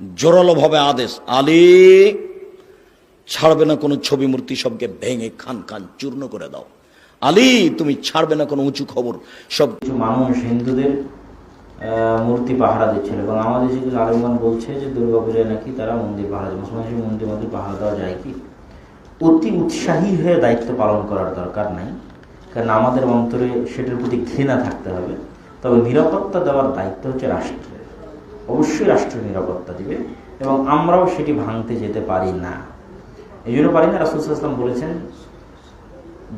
জোরালোভাবে আদেশ, আলী, ছাড়বে না কোনো ছবি মূর্তি সবকে ভেঙে খান খান চূর্ণ করে দাও। আলী, তুমি ছাড়বে না কোনো উঁচু খবর সব কিছু মানুষ হিন্দুদের মূর্তি পাহারা দিচ্ছিল এবং আমাদের দেশে কিছু আলিমগণ বলছে যে দুর্গাপূজায় নাকি তারা মন্দির পাহারা দেয়। মুসলমান হিসেবে মন্দির মন্দির পাহারা দেওয়া যায় কি? অতি উৎসাহী হয়ে দায়িত্ব পালন করার দরকার নাই, কারণ আমাদের অন্তরে সেটার প্রতি ঘৃণা থাকতে হবে। তবে নিরাপত্তা দেওয়ার দায়িত্ব হচ্ছে রাষ্ট্রের অবশ্যই রাষ্ট্র নিরাপত্তা দিবে এবং আমরাও সেটি ভাঙতে যেতে পারি না। এই জন্য পারি না, রাসুল ইসলাম বলেছেন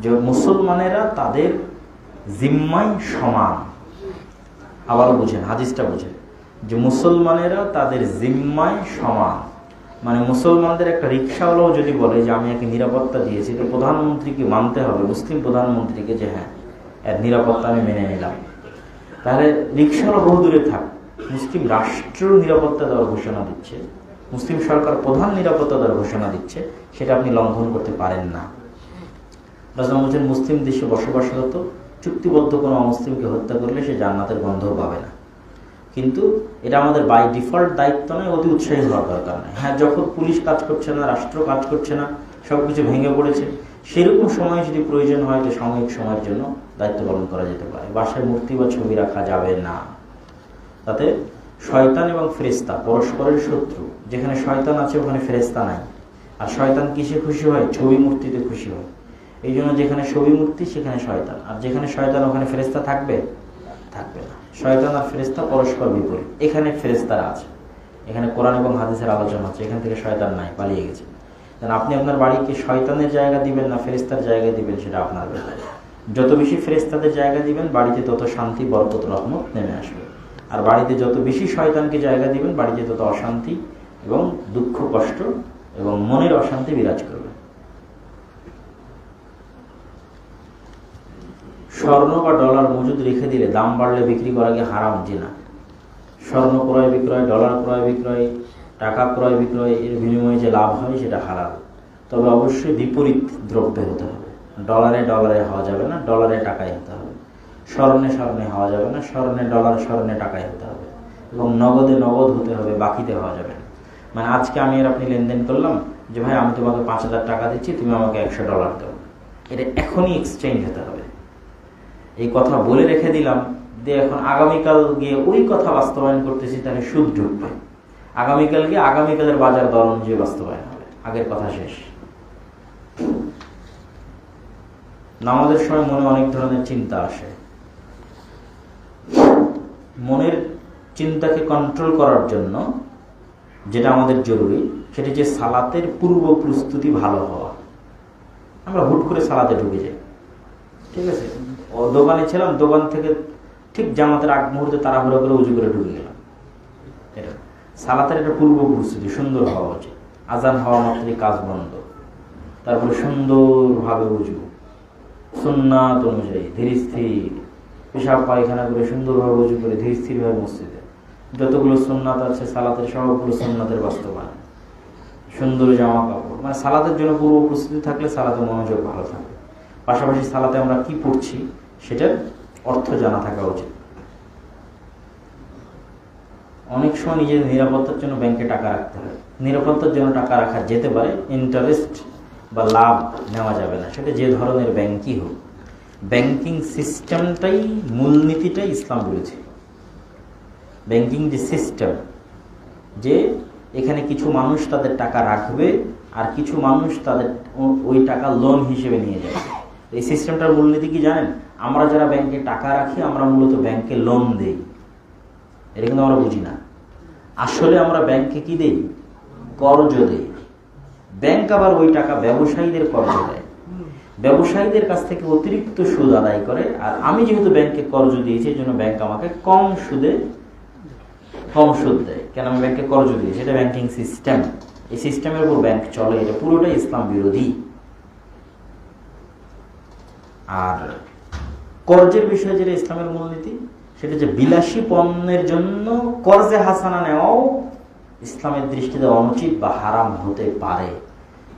যে মুসলমানেরা তাদের জিম্মাই সমান। আবারও বুঝেন, হাদিসটা বুঝেন। যে মুসলমানেরা তাদের জিম্মায় সমান। মানে মুসলমানদের একটা রিক্সাওয়ালাও যদি বলে যে আমি একে নিরাপত্তা দিয়েছি, তো প্রধানমন্ত্রীকে মানতে হবে, মুসলিম প্রধানমন্ত্রীকে যে হ্যাঁ এর নিরাপত্তা আমি মেনে নিলাম। তাহলে রিক্সাওয়ালা বহু দূরে থাক মুসলিম রাষ্ট্র নিরাপত্তা দেওয়ার ঘোষণা দিচ্ছে, মুসলিম সরকার প্রধান নিরাপত্তা দেওয়ার ঘোষণা দিচ্ছে, সেটা আপনি লঙ্ঘন করতে পারেন না। রাজনাম বলছেন, মুসলিম দেশে বসবাসরত, চুক্তিবদ্ধ কোনো অমুসলিমকে হত্যা করলে সে জান্নাতের গন্ধও পাবে না। কিন্তু এটা আমাদের বাই ডিফল্ট দায়িত্ব নয়, অতি উৎসাহী হওয়ার দরকার নেই হ্যাঁ যখন পুলিশ কাজ করছে না, রাষ্ট্র কাজ করছে না সব কিছু ভেঙে পড়েছে, সেরকম সময় যদি প্রয়োজন হয় তো সাময়িক সময়ের জন্য দায়িত্ব পালন করা যেতে পারে। বাসায় মূর্তি বা ছবি রাখা যাবে না। তাতে শয়তান এবং ফেরেস্তা পরস্পরের শত্রু। যেখানে শয়তান আছে, ওখানে ফেরেস্তা নাই। আর শয়তান কিসে খুশি হয়? ছবি মূর্তিতে খুশি হয়। এই জন্য যেখানে ছবি মূর্তি, সেখানে শয়তান। আর যেখানে শয়তান, ওখানে ফেরেস্তা থাকবে? থাকবে না। শয়তান আর ফেরেস্তা পরস্পর বিপরীত। এখানে ফেরেস্তারা আছে। এখানে কোরআন এবং হাদিসের আলোচনা আছে। এখান থেকে শয়তান নাই, পালিয়ে গেছে। কারণ আপনি আপনার বাড়িকে শয়তানের জায়গা দিবেন না ফেরেস্তার জায়গা দিবেন, সেটা আপনার ব্যাপার। যত বেশি ফেরেস্তাদের জায়গা দিবেন, বাড়িতে তত শান্তি, বরকত, রহমত নেমে আসবে। আর বাড়িতে যত বেশি শয়তানকে জায়গা দিবেন, বাড়িতে তত অশান্তি এবং দুঃখ, কষ্ট এবং মনের অশান্তি বিরাজ করবে। স্বর্ণ বা ডলার মজুদ রেখে দিলে দাম বাড়লে বিক্রি করা গিয়ে হারাম? জিনা স্বর্ণ ক্রয় বিক্রয়, ডলার ক্রয় বিক্রয়, টাকা ক্রয় বিক্রয়, এর বিনিময়ে যে লাভ হয় সেটা হারাম তবে অবশ্যই বিপরীত দ্রব্যে হতে হবে। ডলারে ডলারে হওয়া যাবে না, ডলারে টাকায় হতে হবে। স্বর্ণে স্মরণে হওয়া যাবে না, স্মরণে ডলার, স্মরণে টাকায় হতে হবে। এবং নগদে নগদ হতে হবে, বাকিতে হওয়া যাবে না। মানে আজকে আমি আর আপনি লেনদেন করলাম যে, ভাই, আমি তোমাকে পাঁচ হাজার টাকা দিচ্ছি, তুমি আমাকে একশো ডলার দাও। এটা এখনই এক্সচেঞ্জ হতে হবে। এই কথা বলে রেখে দিলাম যে এখন আগামীকাল গিয়ে ওই কথা বাস্তবায়ন করতেছি, তাহলে সুদ ঢুকবে। আগামীকাল গিয়ে আগামীকালের বাজার দর অনুযায়ী বাস্তবায়ন হবে। আগের কথা শেষ। নামাজের সময় মনে অনেক ধরনের চিন্তা আসে। মনের চিন্তাকে কন্ট্রোল করার জন্য যেটা আমাদের জরুরি, সেটি যে সালাতের পূর্ব প্রস্তুতি ভালো হওয়া। আমরা হুট করে সালাতে ঢুকে যাই। ঠিক আছে? ও দোকানে ছিলাম, দোকান থেকে ঠিক জামাতের আগ মুহূর্তে তাড়াহুড়ো করে উজু করে ঢুকে গেলাম। এটা। সালাতের একটা পূর্ব প্রস্তুতি, সুন্দর হওয়া উচিত। আজান হওয়া মাত্রই কাজ বন্ধ। তারপরে সুন্দরভাবে উজু। সুন্নাত অনুযায়ী ধীর স্থির পেশাব পায়খানা করে সুন্দরভাবে উজু করে ধীর স্থিরভাবে মসজিদে। যতগুলো সুন্নাত আছে, সালাতের সবগুলো সুন্নাতের বাস্তবায়ন। সুন্দর জামা কাপড়। মানে সালাতের জন্য পূর্ব প্রস্তুতি থাকলে সালাতের মনোযোগ ভালো থাকে। পাশাপাশি সালাতে আমরা কি পড়ছি, সেটার অর্থ জানা থাকা উচিত। অনেক সময় নিজের নিরাপত্তার জন্য ব্যাংকে টাকা রাখতে হয়। নিরাপত্তার জন্য টাকা রাখা যেতে পারে ইন্টারেস্ট বা লাভ নেওয়া যাবে না। সেটা যে ধরনের ব্যাংকই হোক। ব্যাংকিং সিস্টেমটাই মূলনীতিটাই ইসলাম বলেছে। ব্যাংকিং যে সিস্টেম যে এখানে কিছু মানুষ তাদের টাকা রাখবে আর কিছু মানুষ তাদের ওই টাকা লোন হিসেবে নিয়ে যাবে। এই সিস্টেমটার মূলনীতি কি জানেন? আমরা যারা ব্যাংকে টাকা রাখি, আমরা মূলত ব্যাংকে লোন দেই। এটা কিন্তু আমরা বুঝি না। আসলে আমরা ব্যাংকে কি দেই? কর্জ দেই। ব্যাংক আবার ওই টাকা ব্যবসায়ীদের কর্জ দেয়। ব্যবসায়ীদের কাছ থেকে অতিরিক্ত সুদ আদায় করে। আর আমি যেহেতু ব্যাংকে কর্জ দিয়েছি জন্য ব্যাংক আমাকে কম সুদে, কম সুদ দেয়। কেন আমি ব্যাংকে কর্জ দিয়েছি এটা ব্যাংকিং সিস্টেম। এই সিস্টেমের উপর ব্যাংক চলে, এটা পুরোটাই ইসলাম বিরোধী। আর কর্জের বিষয়ে যেটা ইসলামের মূলনীতি, সেটা যে বিলাসী পণ্যের জন্য কর্জে হাসানা নেওয়াও ইসলামের দৃষ্টিতে অনুচিত বা হারাম হতে পারে।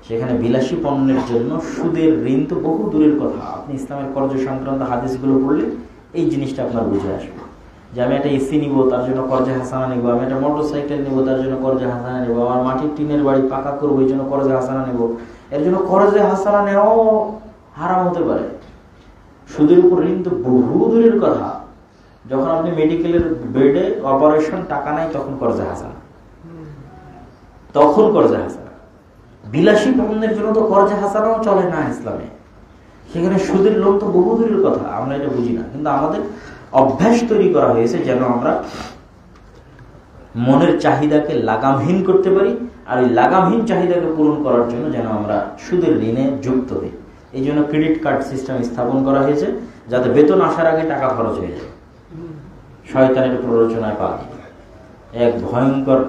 সেখানে বিলাসী পণ্যের জন্য সুদের ঋণ তো বহু দূরের কথা। আপনি ইসলামের কর্জ সংক্রান্ত হাদিসগুলো পড়লে এই জিনিসটা আপনার বুঝে আসবে। যে আমি একটা এসি নিব, তার জন্য কর্জে হাসানা নিব, আমি একটা মোটর সাইকেল নিব, তার জন্য কর্জে হাসানা নিব, আমার মাটির টিনের বাড়ি পাকা করব, এই জন্য কর্জে হাসানা নেব। এর জন্য কর্জে হাসানা নেওয়াও হারাম হতে পারে। সুদের উপর ঋণ তো বহু দূরের কথা। যখন আপনি মেডিকেলের বেডে অপারেশন, টাকা নাই, তখন কর্জে হাসানা। তখন কর্জে হাসানা। বিলাসী পণ্যের জন্য তো কর্জে হাসানাও চলে না ইসলামে। সেখানে সুদের লোন তো বহু দূরের কথা, আমরা এটা বুঝি না। কিন্তু আমাদের অভ্যাস তৈরি করা হয়েছে যেন আমরা মনের চাহিদাকে লাগামহীন করতে পারি, আর এই লাগামহীন চাহিদাকে পূরণ করার জন্য যেন আমরা সুদের ঋণে যুক্ত হই। এই জন্য ক্রেডিট কার্ড সিস্টেম স্থাপন করা হয়েছে, যাতে বেতন আসার আগে টাকা খরচ হয়ে যায়। শয়তানের প্ররোচনায় পা এক ভয়ঙ্কর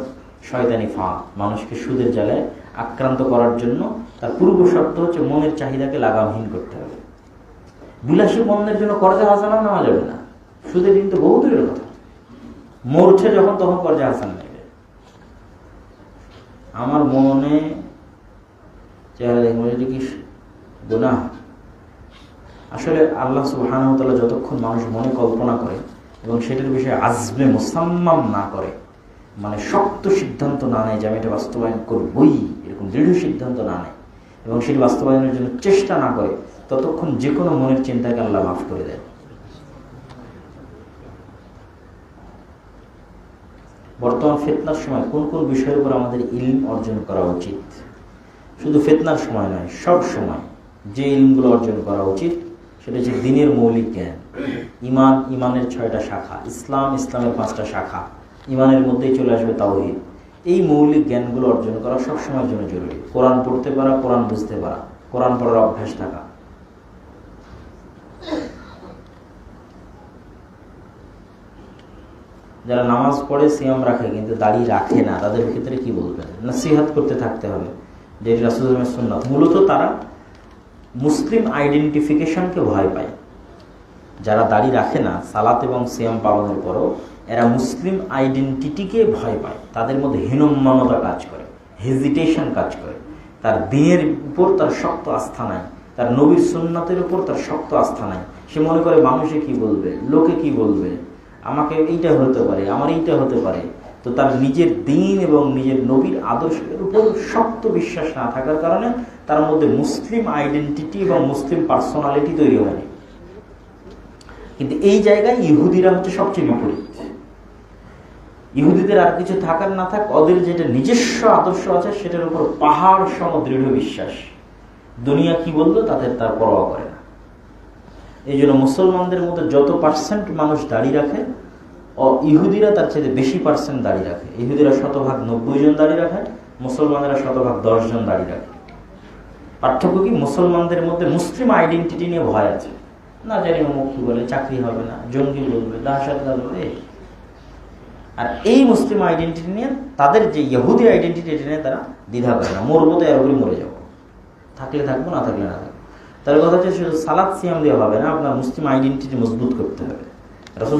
শয়তানি ফাঁক মানুষকে সুদের জায়গায় আক্রান্ত করার জন্য তার পূর্ব শর্ত হচ্ছে মনের চাহিদাকে লাগামহীন করতে হবে। বিলাসী পণ্যের জন্য কর্জা হাসানা নেওয়া যাবে না। সুদের কিন্তু বহু দূরের কথা। মরছে যখন তখন কর্জা হাসান নেবে। আমার মনে চেহারা দেখব এটা কি গুনাহ? আসলে আল্লাহ সুবহানাহু যতক্ষণ মানুষ মনে কল্পনা করে এবং সেটার বিষয়ে আজমে মুসাম্মাম না করে মানে শক্ত সিদ্ধান্ত না নেয় যে আমি এটা বাস্তবায়ন করবই। দৃঢ় সিদ্ধান্ত না নেয় এবং সেটি বাস্তবায়নের জন্য চেষ্টা না করে, ততক্ষণ যে কোনো মনের চিন্তাকে আল্লাহ মাফ করে দেয় বর্তমান ফেতনার সময় কোন কোন বিষয়ের উপর আমাদের ইলম অর্জন করা উচিত? শুধু ফেতনার সময় নয়, সব সময় যে ইলমগুলো অর্জন করা উচিত, সেটা হচ্ছে দিনের মৌলিক জ্ঞান। ইমান, ইমানের ছয়টা শাখা। ইসলাম, ইসলামের পাঁচটা শাখা। ইমানের মধ্যেই চলে আসবে তাওহিদ। এই মৌলিক জ্ঞানগুলো অর্জন করা সবসময়ের জন্য জরুরি। কোরআন পড়তে পারা, কোরআন বুঝতে পারা। কোরআন পড়ার অভ্যাস থাকা। যারা নামাজ পড়ে, সিয়াম রাখে, কিন্তু দাড়ি রাখে না, তাদের ক্ষেত্রে কি বলবেন? নসিহাত করতে থাকতে হবে, যে সুন্নাত মূলত তারা মুসলিম আইডেন্টিফিকেশনকে ভয় পায়। যারা দাড়ি রাখে না, সালাত এবং সিয়াম পালনের পরও এরা মুসলিম আইডেন্টিটিকে ভয় পায়। তাদের মধ্যে হীনম্মানতা কাজ করে হেজিটেশন কাজ করে। তার দিনের উপর তার শক্ত আস্থা নাই, তার নবীর সুন্নাতের উপর তার শক্ত আস্থা নাই। সে মনে করে, মানুষে কি বলবে? লোকে কি বলবে? আমাকে এইটা হতে পারে, আমার এইটা হতে পারে। তো তার নিজের দিন এবং নিজের নবীর আদর্শের উপর শক্ত বিশ্বাস না থাকার কারণে তার মধ্যে মুসলিম আইডেন্টিটি এবং মুসলিম পার্সোনালিটি তৈরি হয়নি। কিন্তু এই জায়গায় ইহুদিরা হচ্ছে সবচেয়ে বিপরীত। ইহুদিদের আর কিছু থাকার না থাক, ওদের যেটা নিজস্ব আদর্শ আছে, সেটার উপর পাহাড় সম দৃঢ় বিশ্বাস। দুনিয়া কি বলল? তাদের তার পরোয়া করে না। এই জন্য মুসলমানদের মধ্যে যত পার্সেন্ট মানুষ দাঁড়িয়ে রাখে, ও ইহুদিরা তার চেয়ে বেশি পার্সেন্ট দাঁড়িয়ে রাখে। ইহুদিরা শতভাগ নব্বই জন দাড়ি রাখে, মুসলমানেরা শতভাগ দশ জন দাড়ি রাখে। পার্থক্য কি? মুসলমানদের মধ্যে মুসলিম আইডেন্টিটি নিয়ে ভয় আছে। না জানি অমুক কি বলে, চাকরি হবে না, জঙ্গি বলবে দাহসাত বলবে আর এই মুসলিম আইডেন্টিটি নিয়ে তাদের যে ইহুদি আইডেন্টিটি নিয়ে তারা দ্বিধা করে না। মরবো তো এরকমই মরে যাব। থাকলে থাকব, না থাকলে না থাকব। তাহলে কথা হচ্ছে সালাদ সিয়াম দেওয়া হবে না, আপনার মুসলিম আইডেন্টিটি মজবুত করতে হবে। রসুল